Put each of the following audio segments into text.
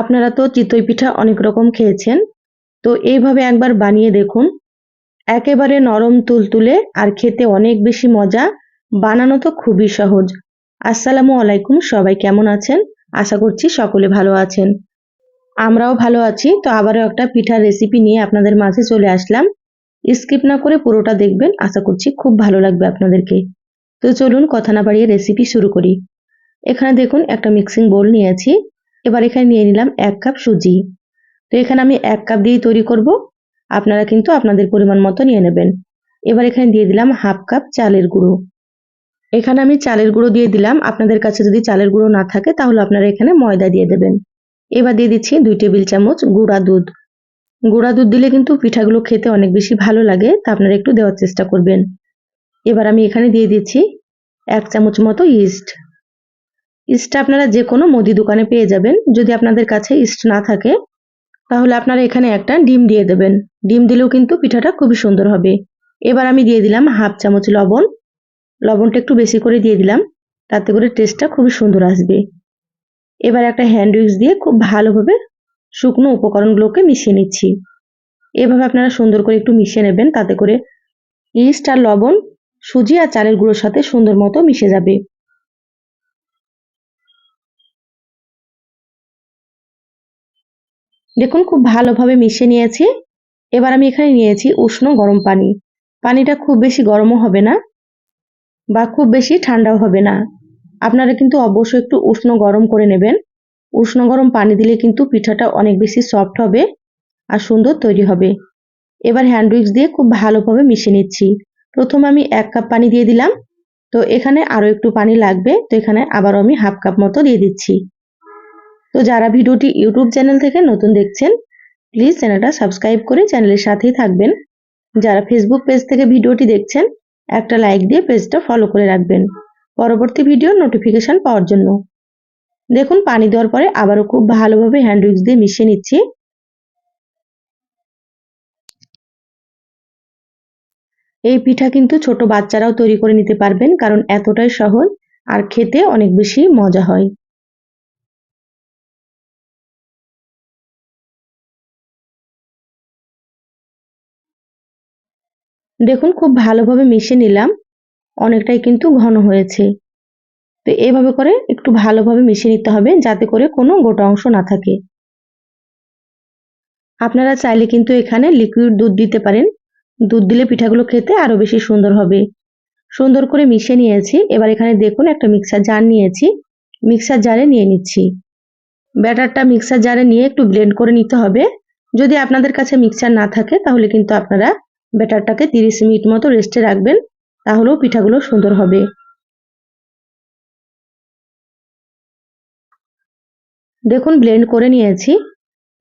আপনারা তো চিতই পিঠা অনেক রকম খেয়েছেন, তো এইভাবে একবার বানিয়ে দেখুন। একেবারে নরম তুলতুলে আর খেতে অনেক বেশি মজা, বানানো তো খুবই সহজ। আসসালামু আলাইকুম, সবাই কেমন আছেন? আশা করছি সকলে ভালো আছেন। আমরাও ভালো আছি, তো আবারও একটা পিঠার রেসিপি নিয়ে আপনাদের মাঝে চলে আসলাম। স্কিপ না করে পুরোটা দেখবেন, আশা করছি খুব ভালো লাগবে আপনাদেরকে। তো চলুন কথা না বাড়িয়ে রেসিপি শুরু করি। এখানে দেখুন, একটা মিক্সিং বোল নিয়েছি। এবার এখানে নিয়ে নিলাম এক কাপ সুজি। তো এখানে আমি এক কাপ দিয়েই তৈরি করব। আপনারা কিন্তু আপনাদের পরিমাণ মতো নিয়ে নেবেন। এবার এখানে দিয়ে দিলাম হাফ কাপ চালের গুঁড়ো। এখানে আমি চালের গুঁড়ো দিয়ে দিলাম। আপনাদের কাছে যদি চালের গুঁড়ো না থাকে তাহলে আপনারা এখানে ময়দা দিয়ে দেবেন। এবার দিয়ে দিচ্ছি দুই টেবিল চামচ গুঁড়া দুধ। গুঁড়া দুধ দিলে কিন্তু পিঠাগুলো খেতে অনেক বেশি ভালো লাগে, তা আপনারা একটু দেওয়ার চেষ্টা করবেন। এবার আমি এখানে দিয়ে দিচ্ছি এক চামচ মতো ইস্ট। ইস্টটা আপনারা যে কোনো মুদি দোকানে পেয়ে যাবেন। যদি আপনাদের কাছে ইস্ট না থাকে, তাহলে আপনারা এখানে একটা ডিম দিয়ে দেবেন। ডিম দিলেও কিন্তু পিঠাটা খুবই সুন্দর হবে। এবার আমি দিয়ে দিলাম হাফ চামচ লবণ। লবণটা একটু বেশি করে দিয়ে দিলাম, তাতে করে টেস্টটা খুবই সুন্দর আসবে। এবার একটা হ্যান্ড উইক্স দিয়ে খুব ভালোভাবে শুকনো উপকরণগুলোকে মিশিয়ে নিচ্ছি। এভাবে আপনারা সুন্দর করে একটু মিশিয়ে নেবেন, তাতে করে ইস্ট আর লবণ, সুজি আর চালের গুঁড়োর সাথে সুন্দর মতো মিশে যাবে। দেখুন, খুব ভালোভাবে মিশিয়ে নিয়েছি। এবার আমি এখানে নিয়েছি উষ্ণ গরম পানি। পানিটা খুব বেশি গরমও হবে না বা খুব বেশি ঠান্ডাও হবে না। আপনারা কিন্তু অবশ্যই একটু উষ্ণ গরম করে নেবেন। উষ্ণ গরম পানি দিলে কিন্তু পিঠাটা অনেক বেশি সফট হবে আর সুন্দর তৈরি হবে। এবার হ্যান্ড উইক্স দিয়ে খুব ভালোভাবে মিশিয়ে নিচ্ছি। প্রথমে আমি এক কাপ পানি দিয়ে দিলাম। তো এখানে আরও একটু পানি লাগবে। তো এখানে আবারও আমি হাফ কাপ মতো দিয়ে দিচ্ছি। তো যারা ভিডিওটি ইউটিউব চ্যানেল থেকে নতুন দেখছেন প্লিজ চ্যানেলটা সাবস্ক্রাইব করে চ্যানেলের সাথেই থাকবেন। যারা ফেসবুক পেজ থেকে ভিডিওটি দেখছেন, একটা লাইক দিয়ে পেজটা ফলো করে রাখবেন। পরবর্তী ভিডিওর নোটিফিকেশন পাওয়ার জন্য। দেখুন, পানি দেওয়ার পরে আবারও খুব ভালোভাবে হ্যান্ড উইক্স দিয়ে মিশিয়ে নিচ্ছি। এই পিঠা কিন্তু ছোট বাচ্চারাও তৈরি করে নিতে পারবেন, কারণ এতটাই সহজ আর খেতে অনেক বেশি মজা হয়। দেখুন, খুব ভালোভাবে মিশিয়ে নিলাম। অনেকটাই কিন্তু ঘন হয়েছে। তো এভাবে করে একটু ভালোভাবে মিশিয়ে নিতে হবে যাতে করে কোনো গোটা অংশ না থাকে। আপনারা চাইলে কিন্তু এখানে লিকুইড দুধ দিতে পারেন। দুধ দিলে পিঠাগুলো খেতে আরও বেশি সুন্দর হবে। সুন্দর করে মিশিয়ে নিয়েছি। এবার এখানে দেখুন, একটা মিক্সার জার নিয়েছি। মিক্সার জারে নিয়ে নিচ্ছি। ব্যাটারটা মিক্সার জারে নিয়ে একটু ব্লেন্ড করে নিতে হবে। যদি আপনাদের কাছে মিক্সার না থাকে, তাহলে কিন্তু আপনারা ব্যাটারটাকে তিরিশ মিনিট মতো রেস্টে রাখবেন, তাহলেও পিঠাগুলো সুন্দর হবে। দেখুন, ব্লেন্ড করে নিয়েছি।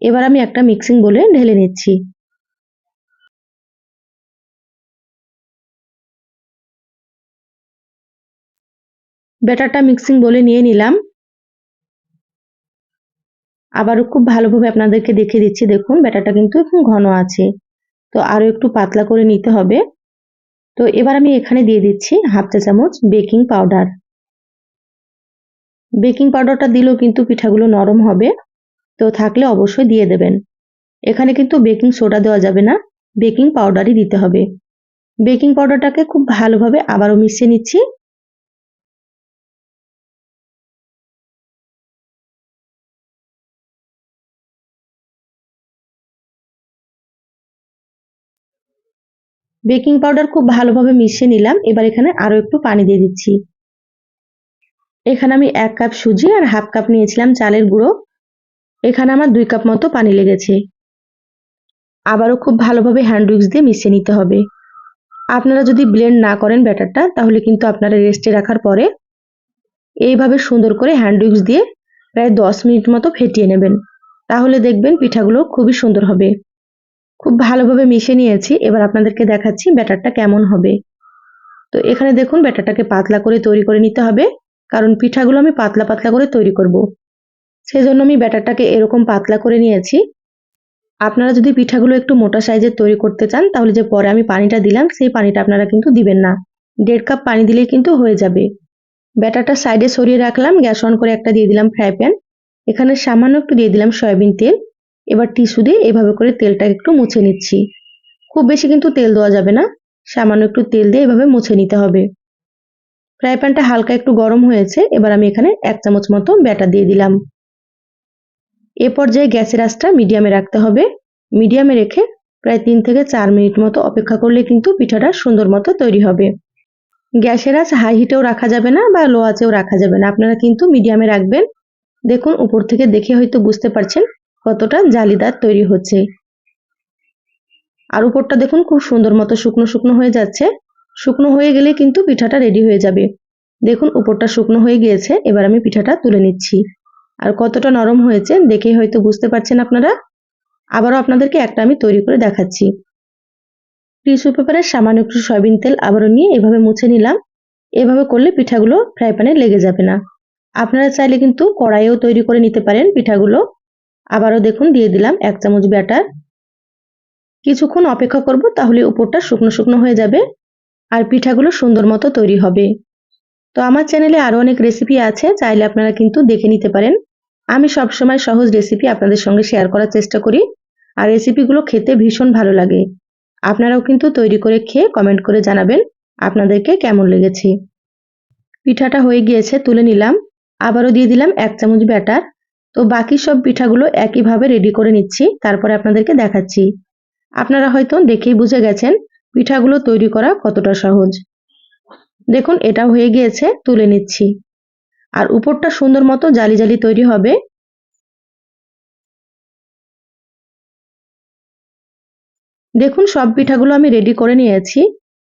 এবার আমি একটা মিক্সিং বলে ঢেলে নিচ্ছি। ব্যাটারটা মিক্সিং বলে নিয়ে নিলাম। আবারও খুব ভালোভাবে আপনাদেরকে দেখে দিচ্ছি। দেখুন, ব্যাটারটা কিন্তু এখন ঘন আছে। তো আরও একটু পাতলা করে নিতে হবে। তো এবার আমি এখানে দিয়ে দিচ্ছি হাফ চা চামচ বেকিং পাউডার। বেকিং পাউডারটা দিলেও কিন্তু পিঠাগুলো নরম হবে। তো থাকলে অবশ্যই দিয়ে দেবেন। এখানে কিন্তু বেকিং সোডা দেওয়া যাবে না, বেকিং পাউডারই দিতে হবে। বেকিং পাউডারটাকে খুব ভালোভাবে আবারও মিশিয়ে নিচ্ছি। বেকিং পাউডার খুব ভালোভাবে মিশিয়ে নিলাম। এবার এখানে আরও একটু পানি দিয়ে দিচ্ছি। এখানে আমি এক কাপ সুজি আর হাফ কাপ নিয়েছিলাম চালের গুঁড়ো। এখানে আমার দুই কাপ মতো পানি লেগেছে। আবারও খুব ভালোভাবে হ্যান্ড উইক্স দিয়ে মিশিয়ে নিতে হবে। আপনারা যদি ব্লেন্ড না করেন ব্যাটারটা, তাহলে কিন্তু আপনারা রেস্টে রাখার পরে এইভাবে সুন্দর করে হ্যান্ড উইক্স দিয়ে প্রায় দশ মিনিট মতো ফেটিয়ে নেবেন। তাহলে দেখবেন পিঠাগুলো খুবই সুন্দর হবে। খুব ভালোভাবে মিশে নিয়েছি। এবার আপনাদেরকে দেখাচ্ছি ব্যাটারটা কেমন হবে। তো এখানে দেখুন ব্যাটারটাকে পাতলা করে তৈরি করে নিতে হবে। কারণ পিঠাগুলো আমি পাতলা পাতলা করে তৈরি করব। সেই জন্য আমি ব্যাটারটাকে এরকম পাতলা করে নিয়েছি। আপনারা যদি পিঠাগুলো একটু মোটা সাইজের তৈরি করতে চান, তাহলে যে পরে আমি পানিটা দিলাম, সেই পানিটা আপনারা কিন্তু দিবেন না। দেড় কাপ পানি দিলেই কিন্তু হয়ে যাবে। ব্যাটারটা সাইডে সরিয়ে রাখলাম, গ্যাস অন করে একটা দিয়ে দিলাম ফ্রাই প্যান। এখানে সামান্য একটু দিয়ে দিলাম সয়াবিন তেল। এবার টিস্যু দিয়ে এভাবে করে তেলটা একটু মুছে নিচ্ছি। খুব বেশি কিন্তু তেল দেওয়া যাবে না, সামান্য একটু তেল দিয়ে এভাবে মুছে নিতে হবে। ফ্রাই প্যানটা হালকা একটু গরম হয়েছে, এবার আমি এখানে এক চামচ মতো ব্যাটার দিয়ে দিলাম। এ পর্যায়ে গ্যাসের আঁচটা মিডিয়ামে রাখতে হবে। মিডিয়ামে রেখে প্রায় তিন থেকে চার মিনিট মতো অপেক্ষা করলে কিন্তু পিঠাটা সুন্দর মতো তৈরি হবে। গ্যাসের আঁচ হাই হিটেও রাখা যাবে না বা লো আঁচেও রাখা যাবে না। আপনারা কিন্তু মিডিয়ামে রাখবেন। দেখুন, উপর থেকে দেখে হয়তো বুঝতে পারছেন। কতটা জালিদার তৈরি হচ্ছে। আর উপরটা দেখুন খুব সুন্দর মতো শুকনো শুকনো হয়ে যাচ্ছে। শুকনো হয়ে গেলে কিন্তু পিঠাটা রেডি হয়ে যাবে। দেখুন উপরটা শুকনো হয়ে গিয়েছে, এবার আমি পিঠাটা তুলে নিচ্ছি। আর কতটা নরম হয়েছে দেখেই হয়তো বুঝতে পারছেন আপনারা। আবারও আপনাদেরকে একটা আমি তৈরি করে দেখাচ্ছি। টিস্যু পেপারের সামান্য একটু সয়াবিন তেল আবারও নিয়ে এভাবে মুছে নিলাম। এভাবে করলে পিঠাগুলো ফ্রাই প্যানে লেগে যাবে না। আপনারা চাইলে কিন্তু কড়াইয়েও তৈরি করে নিতে পারেন পিঠাগুলো। আবারও দেখুন, দিয়ে দিলাম এক চামচ ব্যাটার। কিছুক্ষণ অপেক্ষা করব, তাহলে উপরটা শুকনো শুকনো হয়ে যাবে আর পিঠাগুলো সুন্দর মতো তৈরি হবে। তো আমার চ্যানেলে আরও অনেক রেসিপি আছে, চাইলে আপনারা কিন্তু দেখে নিতে পারেন। আমি সবসময় সহজ রেসিপি আপনাদের সঙ্গে শেয়ার করার চেষ্টা করি আর রেসিপিগুলো খেতে ভীষণ ভালো লাগে। আপনারাও কিন্তু তৈরি করে খেয়ে কমেন্ট করে জানাবেন আপনাদেরকে কেমন লেগেছে। পিঠাটা হয়ে গিয়েছে, তুলে নিলাম। আবারও দিয়ে দিলাম এক চামচ ব্যাটার। তো বাকি সব পিঠাগুলো একইভাবে রেডি করে নিচ্ছি, তারপরে আপনাদেরকে দেখাচ্ছি। আপনারা হয়তো দেখেই বুঝে গেছেন পিঠাগুলো তৈরি করা কতটা সহজ। দেখুন এটা হয়ে গিয়েছে, তুলে নিচ্ছি। আর উপরটা সুন্দর মতো জালি জালি তৈরি হবে। দেখুন, সব পিঠাগুলো আমি রেডি করে নিয়েছি।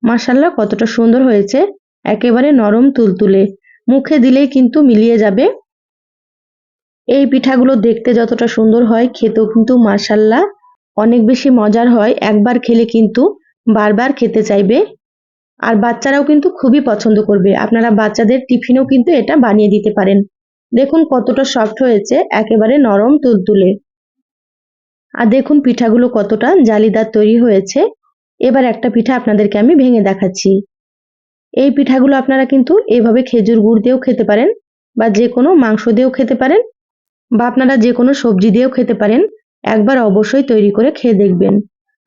মাসাল্লাহ কতটা সুন্দর হয়েছে। একেবারে নরম তুলতুলে। মুখে দিলেই কিন্তু মিলিয়ে যাবে। এই পিঠাগুলো দেখতে যতটা সুন্দর হয়, খেতেও কিন্তু মাসাল্লাহ অনেক বেশি মজার হয়। একবার খেলে কিন্তু বারবার খেতে চাইবে। আর বাচ্চারাও কিন্তু খুবই পছন্দ করবে। আপনারা বাচ্চাদের টিফিনেও কিন্তু এটা বানিয়ে দিতে পারেন। দেখুন কতটা সফট হয়েছে, একেবারে নরম তুলতুলে। আর দেখুন পিঠাগুলো কতটা জালিদার তৈরি হয়েছে। এবার একটা পিঠা আপনাদেরকে আমি ভেঙে দেখাচ্ছি। এই পিঠাগুলো আপনারা কিন্তু এভাবে খেজুর গুড় দিয়েও খেতে পারেন বা যে কোনো মাংস দিয়েও খেতে পারেন। বা আপনারা যে কোনো সবজি দিয়েও খেতে পারেন, একবার অবশ্যই তৈরি করে খেয়ে দেখবেন।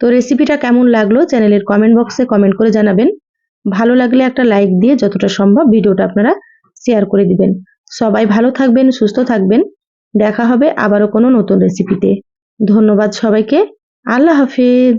তো রেসিপিটা কেমন লাগল চ্যানেলের কমেন্ট বক্সে কমেন্ট করে জানাবেন। ভালো লাগলে একটা লাইক দিয়ে যতটা সম্ভব ভিডিওটা আপনারা শেয়ার করে দিবেন। সবাই ভালো থাকবেন, সুস্থ থাকবেন। দেখা হবে আবারও কোনো নতুন রেসিপিতে ধন্যবাদ সবাইকে। আল্লাহ হাফিজ।